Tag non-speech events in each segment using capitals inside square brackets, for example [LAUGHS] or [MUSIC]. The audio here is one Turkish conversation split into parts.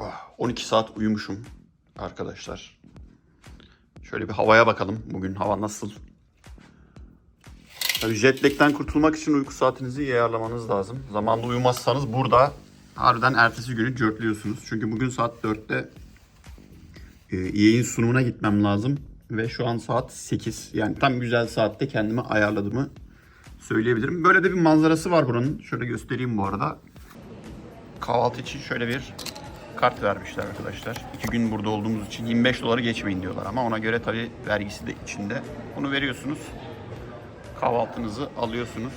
Ah, 12 saat uyumuşum arkadaşlar. Şöyle bir havaya bakalım. Bugün hava nasıl? Tabii jet lag'den kurtulmak için uyku saatinizi iyi ayarlamanız lazım. Zamanında uyumazsanız burada harbiden ertesi günü cörtlüyorsunuz. Çünkü bugün saat 4'te e, yayın sunumuna gitmem lazım. Ve şu an saat 8. Yani tam güzel saatte kendimi ayarladığımı söyleyebilirim. Böyle de bir manzarası var buranın. Şöyle göstereyim bu arada. Kahvaltı için şöyle bir kart vermişler arkadaşlar. İki gün burada olduğumuz için 25 doları geçmeyin diyorlar ama ona göre tabii vergisi de içinde. Bunu veriyorsunuz. Kahvaltınızı alıyorsunuz.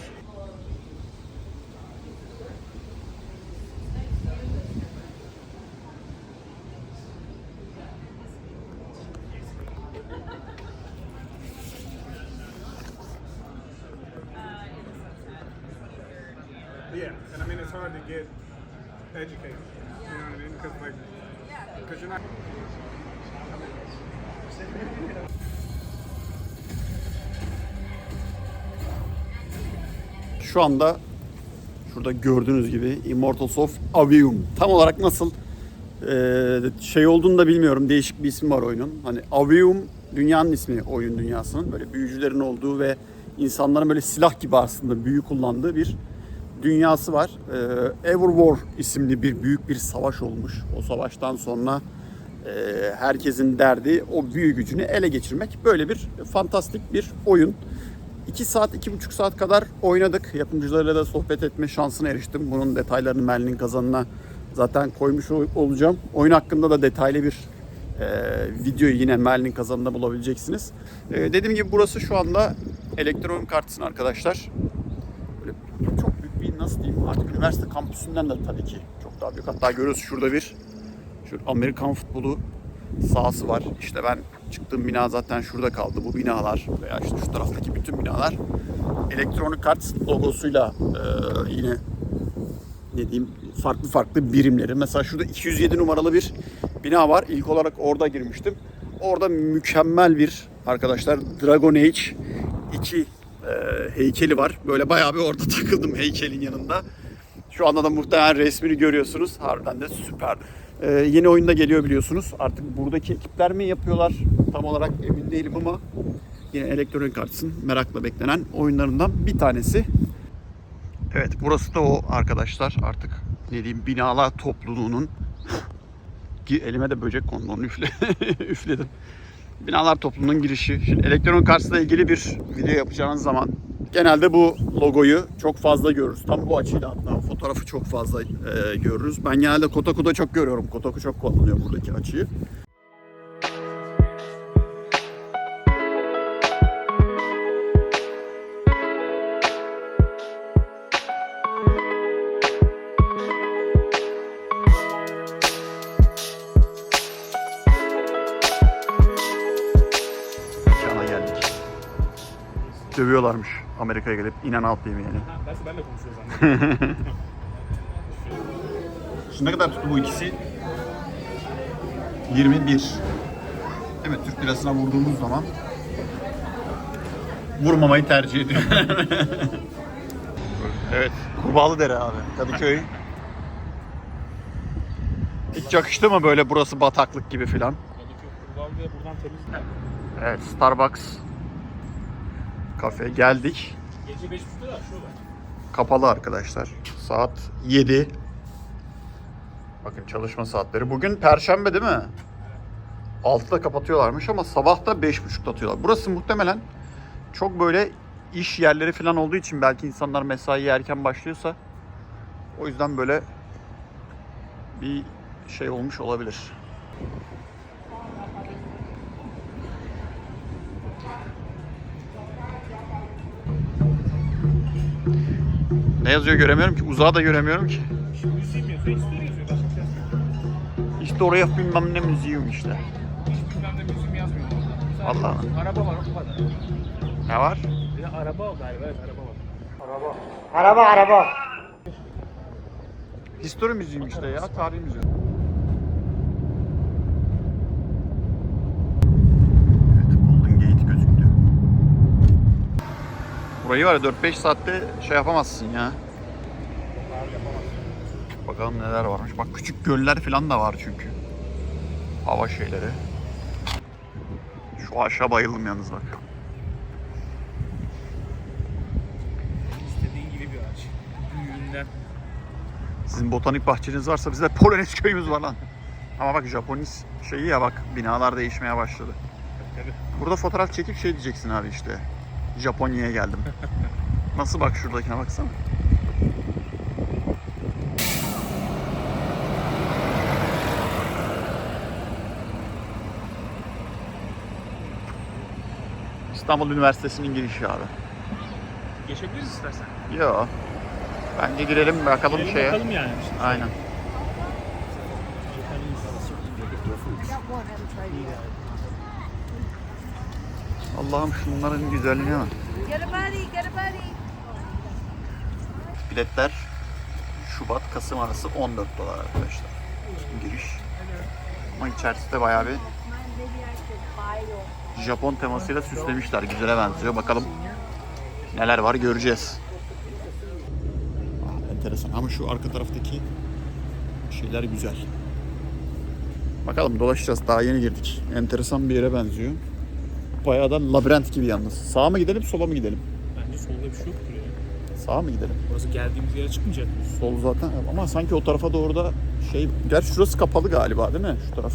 Yeah, and I mean it's hard to get educated. You know what I mean? Because like, because you're not. Şu anda şurada gördüğünüz gibi Immortals of Avium. Tam olarak nasıl eee, şey olduğunu da bilmiyorum. Değişik bir ismi var oyunun. Hani Avium dünyanın ismi oyun dünyasının. Böyle büyücülerin olduğu ve insanların böyle silah gibi aslında büyü kullandığı bir dünyası var. Eee Everwar isimli bir büyük bir savaş olmuş. O savaştan sonra eee, herkesin derdi o büyü gücünü ele geçirmek. Böyle bir fantastik bir oyun. 2 saat, 2,5 saat kadar oynadık. Yapımcılarıyla da sohbet etme şansına eriştim. Bunun detaylarını Merlin kazanına zaten koymuş ol- olacağım. Oyun hakkında da detaylı bir e, videoyu yine Merlin kazanında bulabileceksiniz. E, dediğim gibi burası şu anda elektronik kartsın arkadaşlar. Böyle çok büyük bir nasıl diyeyim artık üniversite kampüsünden de tabii ki çok daha büyük. Hatta görüyoruz şurada bir şu Amerikan futbolu sahası var. İşte ben çıktığım bina zaten şurada kaldı. Bu binalar veya işte şu taraftaki bütün binalar Electronic Arts logosuyla e, yine ne diyeyim farklı farklı birimleri. Mesela şurada 207 numaralı bir bina var. İlk olarak orada girmiştim. Orada mükemmel bir arkadaşlar Dragon Age 2 e, heykeli var. Böyle bayağı bir orada [LAUGHS] takıldım heykelin yanında. Şu anda da muhtemelen resmini görüyorsunuz. Harbiden de süper. Ee, yeni oyunda geliyor biliyorsunuz. Artık buradaki ekipler mi yapıyorlar? Tam olarak emin değilim ama yine Electronic Arts'ın merakla beklenen oyunlarından bir tanesi. Evet burası da o arkadaşlar artık ne diyeyim binalar topluluğunun [LAUGHS] elime de böcek kondu onu üfle, [LAUGHS] üfledim. Binalar topluluğunun girişi. Şimdi Electronic Arts'la ilgili bir video yapacağınız zaman genelde bu logoyu çok fazla görürüz. Tam bu açıyla hatta fotoğrafı çok fazla e, görürüz. Ben genelde Kotaku'da çok görüyorum. Kotaku çok kullanıyor buradaki açıyı. Dövüyorlarmış Amerika'ya gelip inen alt yemeğini. Belki ben de konuşuyorum [LAUGHS] zannediyorum. Şimdi ne kadar tuttu bu ikisi? 21. Evet Türk lirasına vurduğumuz zaman vurmamayı tercih ediyorum. [LAUGHS] evet. Kurbağalı dere abi. Kadıköy. Hiç yakıştı mı böyle burası bataklık gibi filan? Buradan buradan temiz. Evet Starbucks kafe geldik. Gece 5.30'da da açıyorlar. Kapalı arkadaşlar. Saat 7. Bakın çalışma saatleri. Bugün perşembe değil mi? 6'da kapatıyorlarmış ama sabah da 5.30'da atıyorlar. Burası muhtemelen çok böyle iş yerleri falan olduğu için belki insanlar mesaiye erken başlıyorsa o yüzden böyle bir şey olmuş olabilir. Ne yazıyor göremiyorum ki. Uzağı da göremiyorum ki. İşte oraya bilmem ne müziğim işte. Hiç bilmem ne müziğim yazmıyor. Sadece Allah. Araba var o kadar. Ne var? Bir de araba var galiba evet araba var. Araba araba. History müziğim işte ya. Tarih müziği. Burayı var ya 4-5 saatte şey yapamazsın ya. Bakalım neler varmış. Bak küçük göller falan da var çünkü. Hava şeyleri. Şu aşağı bayıldım yalnız bak. İstediğin gibi bir ağaç. Büyüğünden. Sizin botanik bahçeniz varsa bizde Polonez köyümüz var lan. Ama bak Japonis şeyi ya bak binalar değişmeye başladı. Tabii. Burada fotoğraf çekip şey diyeceksin abi işte. Japonya'ya geldim. [LAUGHS] Nasıl bak şuradakine baksana. İstanbul Üniversitesi'nin girişi abi. Geçebiliriz istersen. Yo. Bence girelim bakalım Girelim şeye. bakalım yani. Aynen. Allah'ım şunların güzelliğine bak. Biletler Şubat Kasım arası 14 dolar arkadaşlar. Giriş. Ama içerisi de bayağı bir Japon temasıyla süslemişler. Güzele benziyor. Bakalım neler var göreceğiz. Aa, enteresan ama şu arka taraftaki şeyler güzel. Bakalım dolaşacağız. Daha yeni girdik. Enteresan bir yere benziyor. Bayağı da labirent gibi yalnız. Sağa mı gidelim, sola mı gidelim? Bence solda bir şey yoktur ya. Sağa mı gidelim? Burası geldiğimiz yere çıkmayacak mı? Sol zaten ama sanki o tarafa doğru da şey... Gerçi şurası kapalı galiba değil mi? Şu taraf.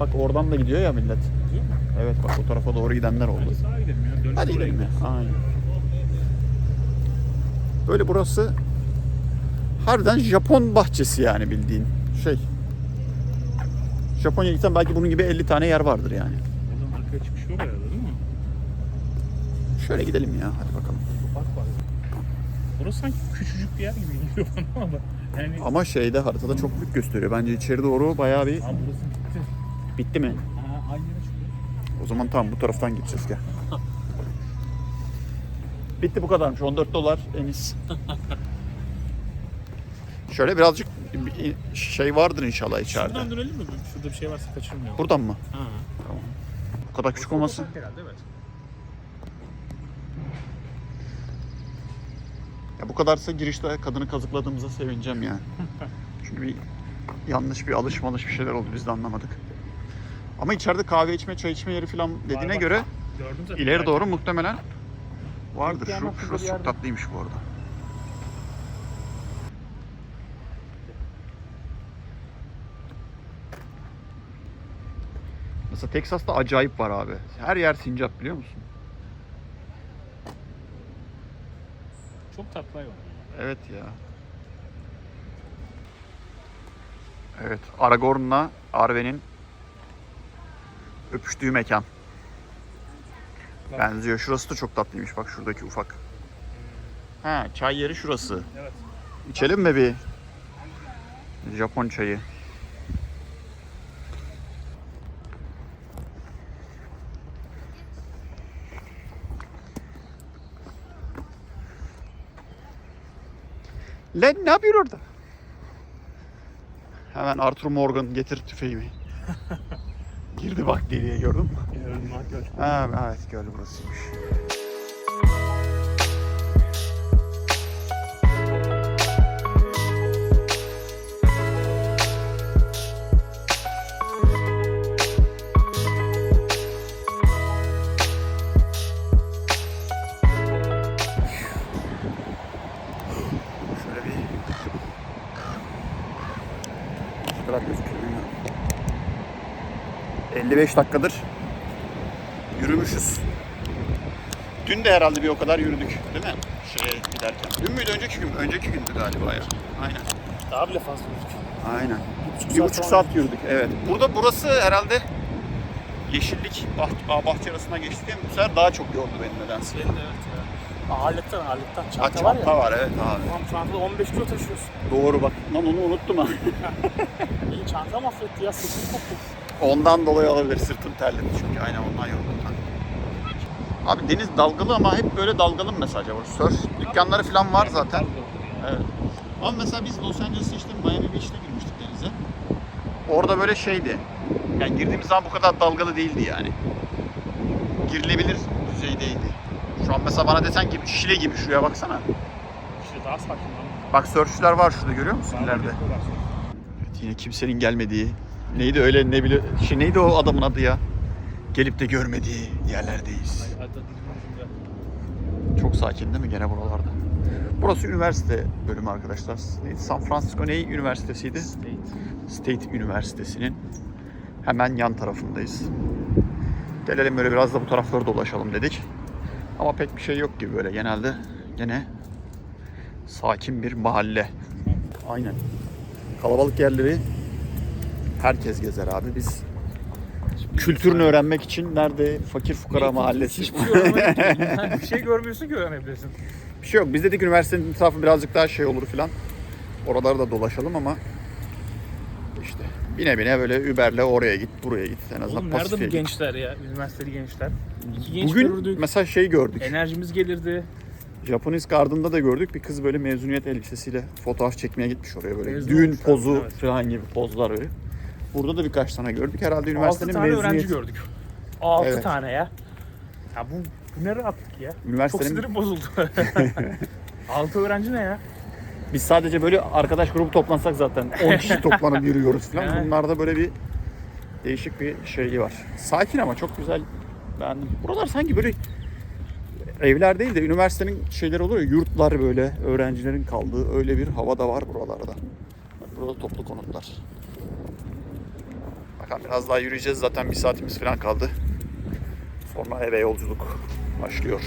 Bak oradan da gidiyor ya millet. Değil mi? Evet bak o tarafa doğru gidenler oldu. Hadi sağa gidelim ya. Dönüş Hadi gidelim ya. gideriz. Aynen. Böyle burası harbiden Japon bahçesi yani bildiğin şey. Japonya'ya gitsen belki bunun gibi 50 tane yer vardır yani. Arkaya çıkış yok herhalde değil mi? Şöyle gidelim ya hadi bakalım. Park var. Burası sanki küçücük bir yer gibi geliyor bana ama. Yani Ama şeyde haritada çok büyük gösteriyor. Bence içeri doğru bayağı bir Aa, burası bitti. bitti mi? Aa, aynı yere çıkıyor. O zaman tamam bu taraftan gideceğiz gel. [LAUGHS] Bitti bu kadarmış. 14 dolar en iyisi. Şöyle birazcık bir şey vardır inşallah içeride. Şuradan dönelim mi? Şurada bir şey varsa kaçırmayalım. Buradan mı? Ha. Bu kadar küçük evet. Ya bu kadarsa girişte kadını kazıkladığımıza sevineceğim yani. [LAUGHS] Çünkü bir yanlış bir alışmalış bir şeyler oldu biz de anlamadık. Ama içeride kahve içme, çay içme yeri falan dediğine var. göre ileri doğru muhtemelen vardır. Şu, şurası çok tatlıymış bu arada. Mesela Texas'ta acayip var abi. Her yer sincap biliyor musun? Çok tatlı hayvan. Evet ya. Evet, Aragorn'la Arwen'in öpüştüğü mekan. Bak. Benziyor. Şurası da çok tatlıymış bak şuradaki ufak. Ha, çay yeri şurası. Evet. İçelim mi bir Japon çayı? Lan ne yapıyor orada? Hemen Arthur Morgan getir tüfeğimi. [LAUGHS] Girdi bak deliye gördün mü? Gördüm ha gördüm. Ha, evet göl burasıymış. Kadar gözüküyor bilmiyorum. 55 dakikadır yürümüşüz. Dün de herhalde bir o kadar yürüdük değil mi? Şeye giderken. Dün müydü önceki gün mü? Önceki gündü galiba ya. Aynen. Daha bile fazla gözüküyor. Aynen. buçuk Bir saat buçuk saat yürüdük. Evet. Burada burası herhalde yeşillik bah- bahçe arasına geçti diye bu sefer daha çok yordu beni nedense. Benim de evet ya. Aletten aletten Ha, çanta, var ya. çanta var evet abi. Tamam çantada 15 kilo taşıyorsun. Doğru bak. Lan onu unuttum ha. [LAUGHS] İyi çanta mahvetti ya sırtını koptu. Ondan dolayı olabilir sırtım terledi çünkü aynen ondan yoruldum ben. Abi deniz dalgalı ama hep böyle dalgalı mı mesela acaba? Surf dükkanları falan var zaten. Evet. Ama mesela biz Los Angeles'ta işte Miami Beach'te girmiştik denize. Orada böyle şeydi. Yani girdiğimiz zaman bu kadar dalgalı değildi yani. Girilebilir düzeydeydi. Şu an mesela bana desen ki Şile gibi şuraya baksana. İşte daha sakin. Bak sörfçüler var şurada görüyor musun Daha ileride? bekliyorlar. Evet, yine kimsenin gelmediği. Neydi öyle ne bile şey neydi o adamın adı ya? Gelip de görmediği yerlerdeyiz. Hatta dilimin ucunda. Çok sakin değil mi gene buralarda? Burası üniversite bölümü arkadaşlar. Neydi? San Francisco ne üniversitesiydi? State. State Üniversitesi'nin hemen yan tarafındayız. Gelelim böyle biraz da bu tarafları dolaşalım dedik. Ama pek bir şey yok gibi böyle genelde. Gene sakin bir mahalle. Aynen. Kalabalık yerleri herkes gezer abi. Biz kültürünü öğrenmek için nerede fakir fukara mahallesi. Hiçbir şey [LAUGHS] bir şey görmüyorsun ki öğrenebilirsin. Bir şey yok. Biz dedik üniversitenin etrafı birazcık daha şey olur filan. Oraları da dolaşalım ama işte bine bine böyle Uber'le oraya git, buraya git. En azından Oğlum nerede bu git. gençler ya? Üniversiteli gençler. İki genç Bugün görürdük. mesela şey gördük. Enerjimiz gelirdi. Japanese Garden'da da gördük. Bir kız böyle mezuniyet elbisesiyle fotoğraf çekmeye gitmiş oraya böyle. Mezun Düğün olmuşlar, pozu evet. falan gibi pozlar böyle. Burada da birkaç tane gördük. Herhalde 6 üniversitenin tane öğrenci mezuniyet. gördük. 6 Evet. tane ya. Ya bu, bu ne rahatlık ya. Çok Üniversitenin sinirim bozuldu. [LAUGHS] 6 öğrenci ne ya? biz sadece böyle arkadaş grubu toplansak zaten 10 kişi toplanıp yürüyoruz falan. Bunlarda böyle bir değişik bir şey var. Sakin ama çok güzel. Beğendim. Buralar sanki böyle evler değil de üniversitenin şeyleri oluyor ya, yurtlar böyle öğrencilerin kaldığı öyle bir hava da var buralarda. Burada toplu konutlar. Bakalım biraz daha yürüyeceğiz zaten bir saatimiz falan kaldı. Sonra eve yolculuk başlıyor.